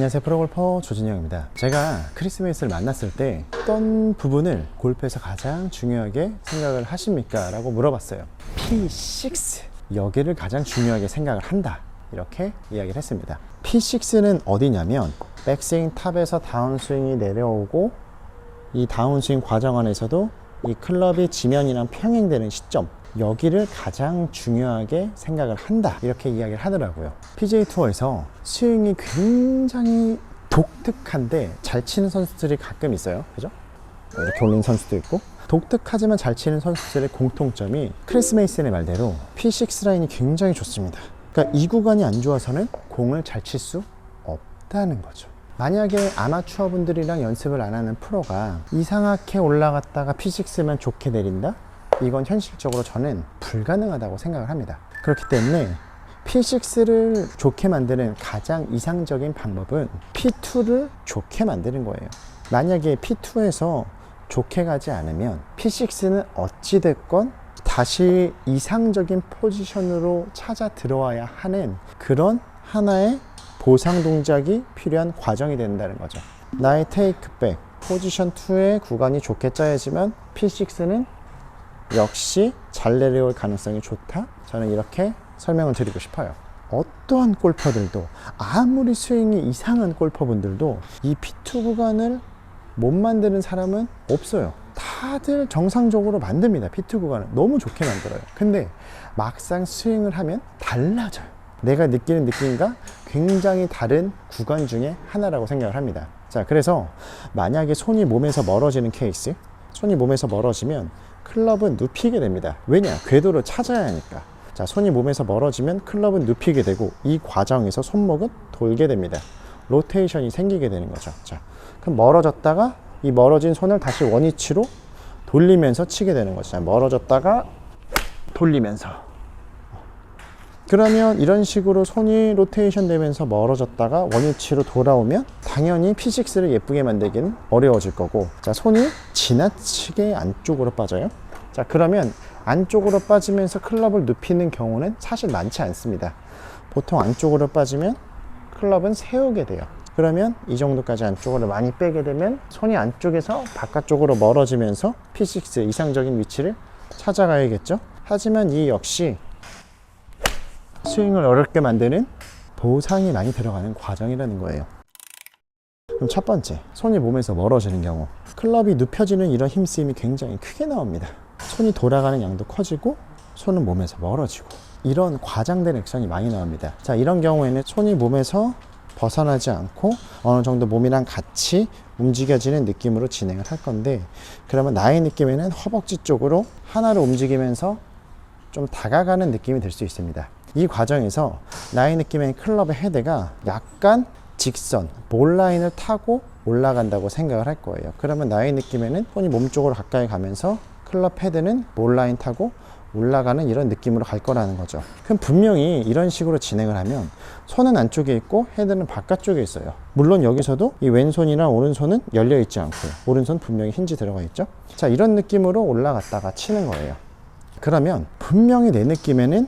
안녕하세요. 프로골퍼 조진영입니다. 제가 크리스 메이스를 만났을 때 어떤 부분을 골프에서 가장 중요하게 생각을 하십니까? 라고 물어봤어요. P6 여기를 가장 중요하게 생각을 한다. 이렇게 이야기를 했습니다. P6는 어디냐면 백스윙 탑에서 다운스윙이 내려오고 이 다운스윙 과정 안에서도 이 클럽이 지면이랑 평행되는 시점 여기를 가장 중요하게 생각을 한다. 이렇게 이야기를 하더라고요. PJ 투어에서 스윙이 굉장히 독특한데 잘 치는 선수들이 가끔 있어요. 그죠? 이렇게 올린 선수도 있고. 독특하지만 잘 치는 선수들의 공통점이 크리스 메이슨의 말대로 P6 라인이 굉장히 좋습니다. 그러니까 이 구간이 안 좋아서는 공을 잘 칠 수 없다는 거죠. 만약에 아마추어 분들이랑 연습을 안 하는 프로가 이상하게 올라갔다가 P6만 좋게 내린다? 이건 현실적으로 저는 불가능하다고 생각을 합니다. 그렇기 때문에 P6를 좋게 만드는 가장 이상적인 방법은 P2를 좋게 만드는 거예요. 만약에 P2에서 좋게 가지 않으면 P6는 어찌됐건 다시 이상적인 포지션으로 찾아 들어와야 하는 그런 하나의 보상 동작이 필요한 과정이 된다는 거죠. 나의 테이크백, 포지션 2의 구간이 좋게 짜야지만 P6는 역시 잘 내려올 가능성이 좋다. 저는 이렇게 설명을 드리고 싶어요. 어떠한 골퍼들도 아무리 스윙이 이상한 골퍼분들도 이 P2 구간을 못 만드는 사람은 없어요. 다들 정상적으로 만듭니다. P2 구간을 너무 좋게 만들어요. 근데 막상 스윙을 하면 달라져요. 내가 느끼는 느낌과 굉장히 다른 구간 중에 하나라고 생각을 합니다. 자, 그래서 만약에 손이 몸에서 멀어지는 케이스, 손이 몸에서 멀어지면 클럽은 눕히게 됩니다. 왜냐? 궤도를 찾아야 하니까. 자, 손이 몸에서 멀어지면 클럽은 눕히게 되고 이 과정에서 손목은 돌게 됩니다. 로테이션이 생기게 되는 거죠. 자, 그럼 멀어졌다가 이 멀어진 손을 다시 원위치로 돌리면서 치게 되는 거죠. 자, 멀어졌다가 돌리면서. 그러면 이런 식으로 손이 로테이션 되면서 멀어졌다가 원위치로 돌아오면 당연히 P6를 예쁘게 만들기는 어려워질 거고. 자 손이 지나치게 안쪽으로 빠져요. 자 그러면 안쪽으로 빠지면서 클럽을 눕히는 경우는 사실 많지 않습니다. 보통 안쪽으로 빠지면 클럽은 세우게 돼요. 그러면 이 정도까지 안쪽으로 많이 빼게 되면 손이 안쪽에서 바깥쪽으로 멀어지면서 P6 이상적인 위치를 찾아가야겠죠? 하지만 이 역시 스윙을 어렵게 만드는 보상이 많이 들어가는 과정이라는 거예요. 그럼 첫 번째, 손이 몸에서 멀어지는 경우 클럽이 눕혀지는 이런 힘쓰임이 굉장히 크게 나옵니다. 손이 돌아가는 양도 커지고 손은 몸에서 멀어지고 이런 과장된 액션이 많이 나옵니다. 자, 이런 경우에는 손이 몸에서 벗어나지 않고 어느 정도 몸이랑 같이 움직여지는 느낌으로 진행을 할 건데 그러면 나의 느낌에는 허벅지 쪽으로 하나로 움직이면서 좀 다가가는 느낌이 들 수 있습니다. 이 과정에서 나의 느낌의 클럽의 헤드가 약간 직선, 볼 라인을 타고 올라간다고 생각을 할 거예요. 그러면 나의 느낌에는 손이 몸 쪽으로 가까이 가면서 클럽 헤드는 볼 라인 타고 올라가는 이런 느낌으로 갈 거라는 거죠. 그럼 분명히 이런 식으로 진행을 하면 손은 안쪽에 있고 헤드는 바깥쪽에 있어요. 물론 여기서도 이 왼손이나 오른손은 열려 있지 않고요. 오른손 분명히 힌지 들어가 있죠. 자, 이런 느낌으로 올라갔다가 치는 거예요. 그러면 분명히 내 느낌에는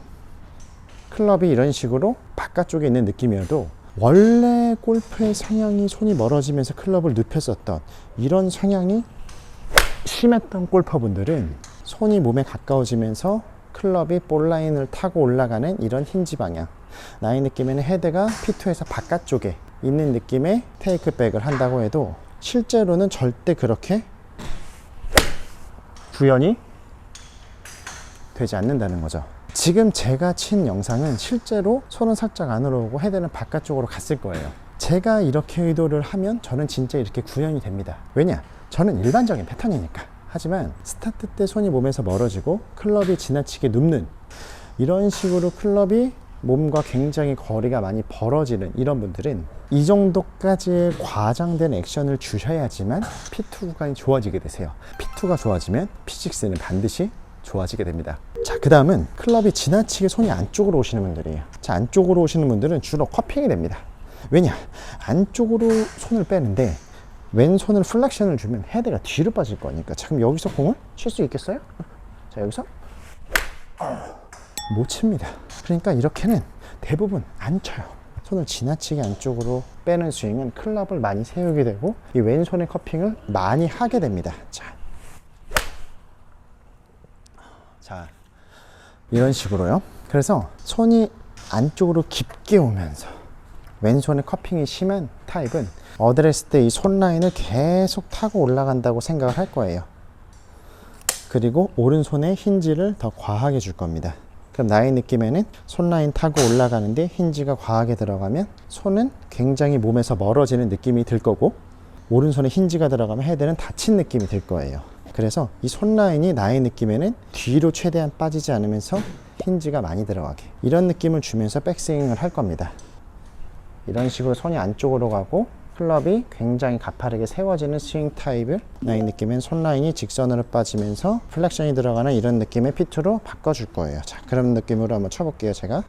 클럽이 이런 식으로 바깥쪽에 있는 느낌이어도 원래 골프의 성향이 손이 멀어지면서 클럽을 눕혔었던 이런 성향이 심했던 골퍼분들은 손이 몸에 가까워지면서 클럽이 볼라인을 타고 올라가는 이런 힌지 방향 나의 느낌에는 헤드가 P2에서 바깥쪽에 있는 느낌의 테이크백을 한다고 해도 실제로는 절대 그렇게 구현이 되지 않는다는 거죠. 지금 제가 친 영상은 실제로 손은 살짝 안으로 오고 헤드는 바깥쪽으로 갔을 거예요. 제가 이렇게 의도를 하면 저는 진짜 이렇게 구현이 됩니다. 왜냐? 저는 일반적인 패턴이니까. 하지만 스타트 때 손이 몸에서 멀어지고 클럽이 지나치게 눕는 이런 식으로 클럽이 몸과 굉장히 거리가 많이 벌어지는 이런 분들은 이 정도까지의 과장된 액션을 주셔야지만 P2 구간이 좋아지게 되세요. P2가 좋아지면 P6는 반드시 좋아지게 됩니다. 자, 그 다음은 클럽이 지나치게 손이 안쪽으로 오시는 분들이에요. 자, 안쪽으로 오시는 분들은 주로 커핑이 됩니다. 왜냐? 안쪽으로 손을 빼는데 왼손을 플렉션을 주면 헤드가 뒤로 빠질 거니까. 자, 그럼 여기서 공을 칠 수 있겠어요? 자, 여기서 못 칩니다. 그러니까 이렇게는 대부분 안 쳐요. 손을 지나치게 안쪽으로 빼는 스윙은 클럽을 많이 세우게 되고 이 왼손의 커핑을 많이 하게 됩니다. 자, 자 이런 식으로요. 그래서 손이 안쪽으로 깊게 오면서 왼손의 커핑이 심한 타입은 어드레스 때 이 손 라인을 계속 타고 올라간다고 생각을 할 거예요. 그리고 오른손에 힌지를 더 과하게 줄 겁니다. 그럼 나의 느낌에는 손 라인 타고 올라가는데 힌지가 과하게 들어가면 손은 굉장히 몸에서 멀어지는 느낌이 들 거고 오른손에 힌지가 들어가면 헤드는 닫힌 느낌이 들 거예요. 그래서 이 손 라인이 나의 느낌에는 뒤로 최대한 빠지지 않으면서 힌지가 많이 들어가게 이런 느낌을 주면서 백스윙을 할 겁니다. 이런 식으로 손이 안쪽으로 가고 클럽이 굉장히 가파르게 세워지는 스윙 타입을 나의 느낌엔 손 라인이 직선으로 빠지면서 플렉션이 들어가는 이런 느낌의 피트로 바꿔줄 거예요. 자, 그런 느낌으로 한번 쳐볼게요, 제가.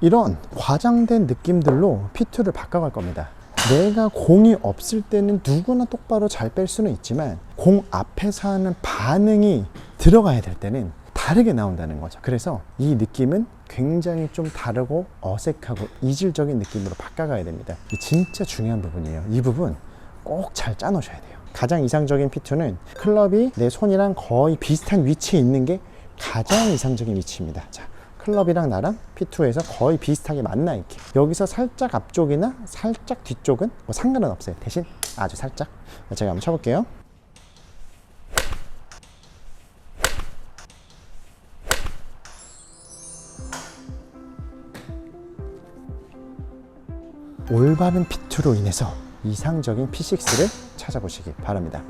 이런 과장된 느낌들로 피트를 바꿔갈 겁니다. 내가 공이 없을 때는 누구나 똑바로 잘 뺄 수는 있지만 공 앞에서 하는 반응이 들어가야 될 때는 다르게 나온다는 거죠. 그래서 이 느낌은 굉장히 좀 다르고 어색하고 이질적인 느낌으로 바꿔가야 됩니다. 이 진짜 중요한 부분이에요. 이 부분 꼭 잘 짜놓으셔야 돼요. 가장 이상적인 피트는 클럽이 내 손이랑 거의 비슷한 위치에 있는 게 가장 이상적인 위치입니다. 자, 클럽이랑 나랑 P2에서 거의 비슷하게 만나 있게. 여기서 살짝 앞쪽이나 살짝 뒤쪽은 뭐 상관은 없어요. 대신 아주 살짝. 제가 한번 쳐볼게요. 올바른 P2로 인해서 이상적인 P6를 찾아보시기 바랍니다